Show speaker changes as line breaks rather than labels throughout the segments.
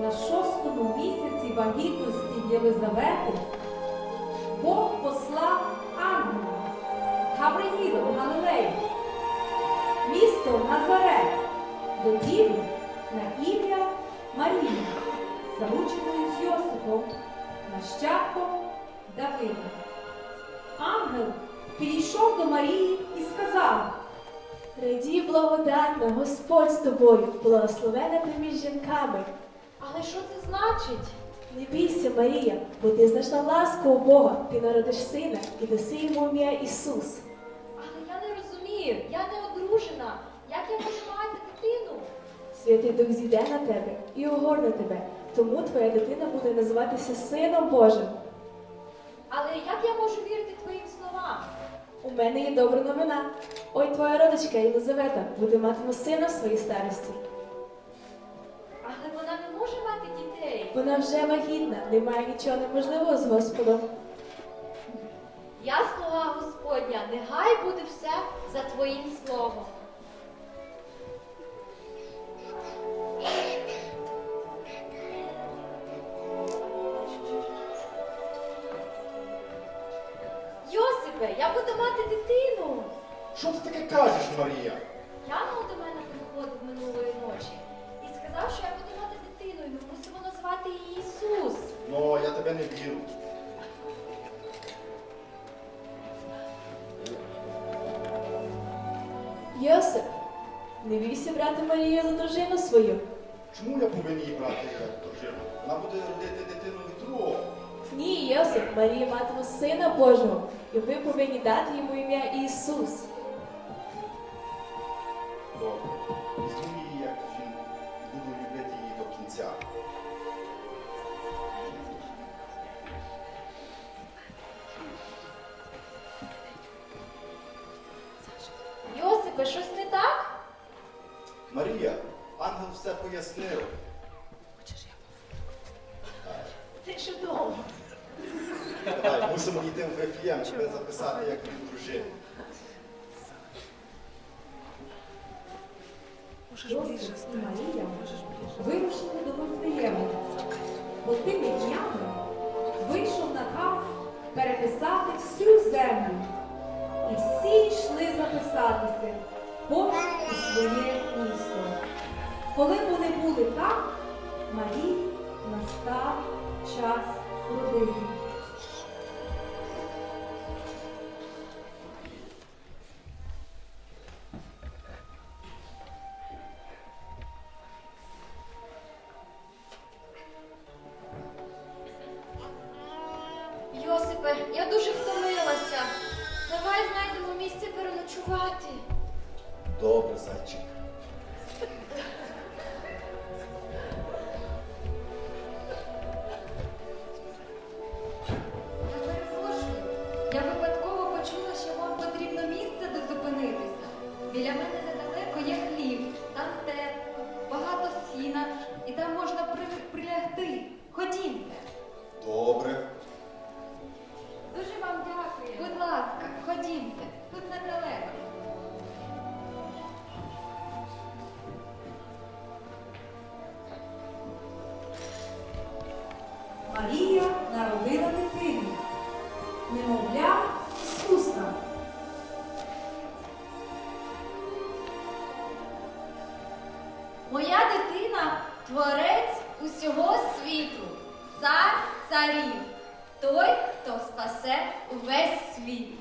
на шостому місяці вагітності Єлизавети Бог послав ангела Гавриїла в Галилею, місто Назарет, до діви на ім'я Марії, зарученою з Йосипом, нащадком Давида. Ангел підійшов до Марії і сказав,
Раді благодатна, Господь з тобою, благословена ти між жінками.
Але що це значить?
Не бійся, Марія, бо ти знайшла ласку у Бога, ти народиш сина і даси йому ім'я Ісус.
Але я не розумію, я не одружена. Як я можу мати дитину?
Святий Дух зійде на тебе і огорне тебе, тому твоя дитина буде називатися Сином Божим.
Але як я можу вірити твоїм словам?
У мене є добра новина. Ой, твоя родичка Єлизавета буде матиме сина в своїй старості.
Вона
вже вагітна, немає нічого неможливого з Господом.
Я слуга Господня, нехай буде все за твоїм словом. Йосипе, я буду мати дитину.
Що ти таке кажеш, Марія?
Янголь до мене приходив минулої ночі і сказав, що я буду мати дитину, і ми її Ісус.
Ну, я тебе не вірю.
Йосип, не бійся брати Марію за дружину свою.
Чому я повинен її брати як дружину? Вона буде родити дитину від другого.
Ні, Йосип, Марія матиме сина Божого, і ви повинні дати йому ім'я Ісус.
Добре. Візьму її як жінку і буду любити її до кінця. Ангел все пояснив.
Це чудово.
Давай, мусимо йти в Вифлеєм, тебе записати як дружину.
Йосип і Марія вирушили до Вифлеєму, бо тими днями вийшов наказ переписати всю землю. І всі йшли записатися кожен у своє місто. Коли вони були там, Марії настав час родити.
Біля мене недалеко є хліб, там тепло, багато сіна, і там можна прилягти. Ходімте.
Творець усього світу, цар царів, той, хто спасе увесь світ.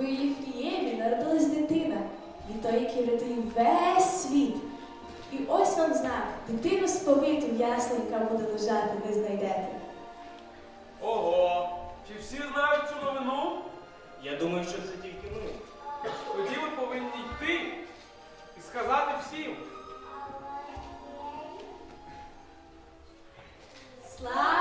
бо в Єфріємі народилась дитина, він той, який врятує весь світ. І ось вам знак, дитину сповиту ясно, яка буде лежати, ви знайдете.
Ого! Чи всі знають цю новину?
Я думаю, що це тільки ми.
Тоді ви повинні йти і сказати всім.
Слава!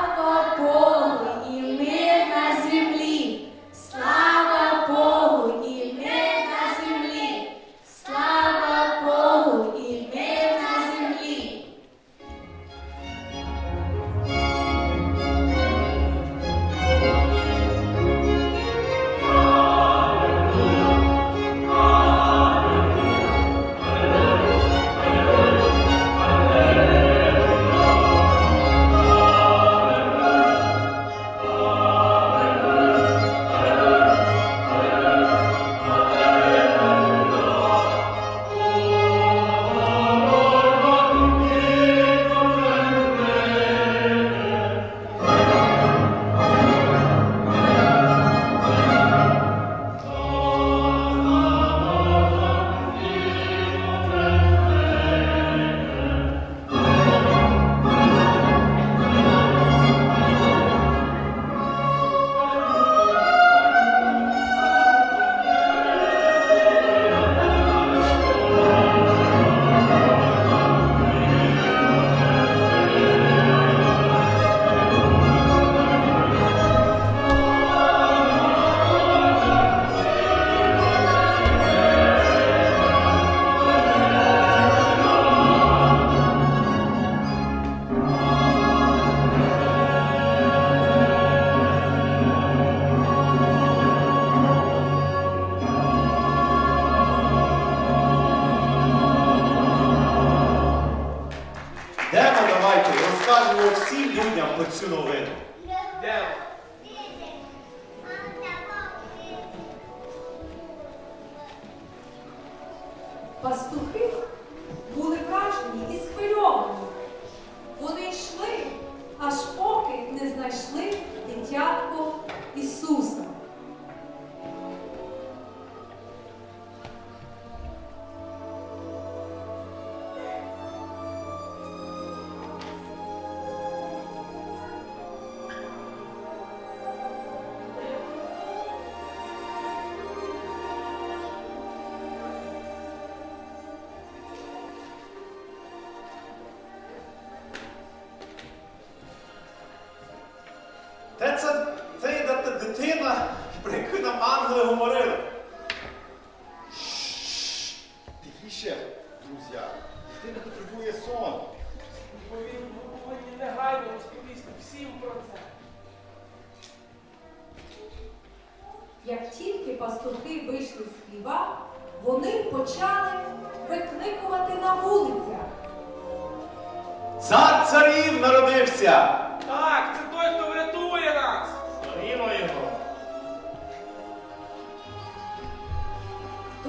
Всім людям про цю новину.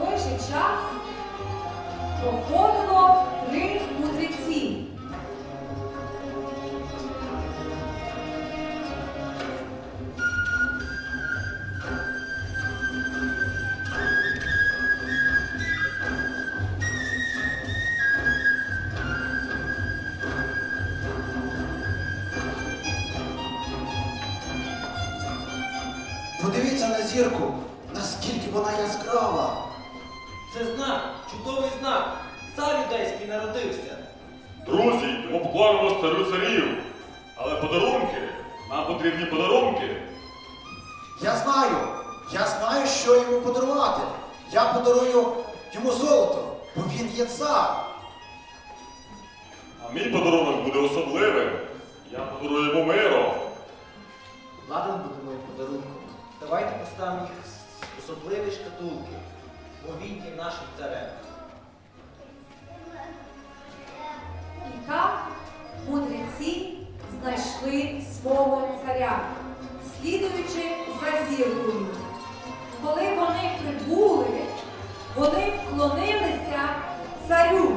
Той
же час проходило три мудреці.
Подивіться на зірку, наскільки вона яскрава.
Це знак, чудовий знак. Цар юдейський народився.
Друзі, йому поклонимо стару царів. Але подарунки, нам потрібні подарунки.
Я знаю, я знаю, що йому подарувати. Я подарую йому золото, бо він є цар.
А мій подарунок буде особливим. Я подарую йому миру.
Ладен буде моїм подарунком. Давайте поставимо їх в особливі шкатулки. Повітні нашим царем.
І так мудреці знайшли свого царя, слідуючи за зіркою. Коли вони прибули, вони вклонилися царю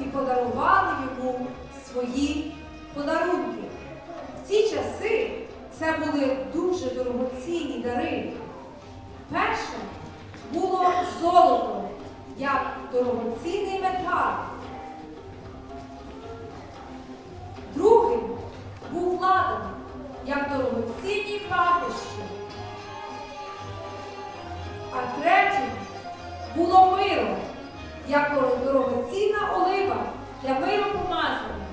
і подарували йому свої подарунки. В ці часи це були дуже дорогоцінні дари. Було золото, як дорогоцінний метал. Другим був ладан, як дорогоцінні пахощі. А третім було миро, як дорогоцінна олива для миру помазання.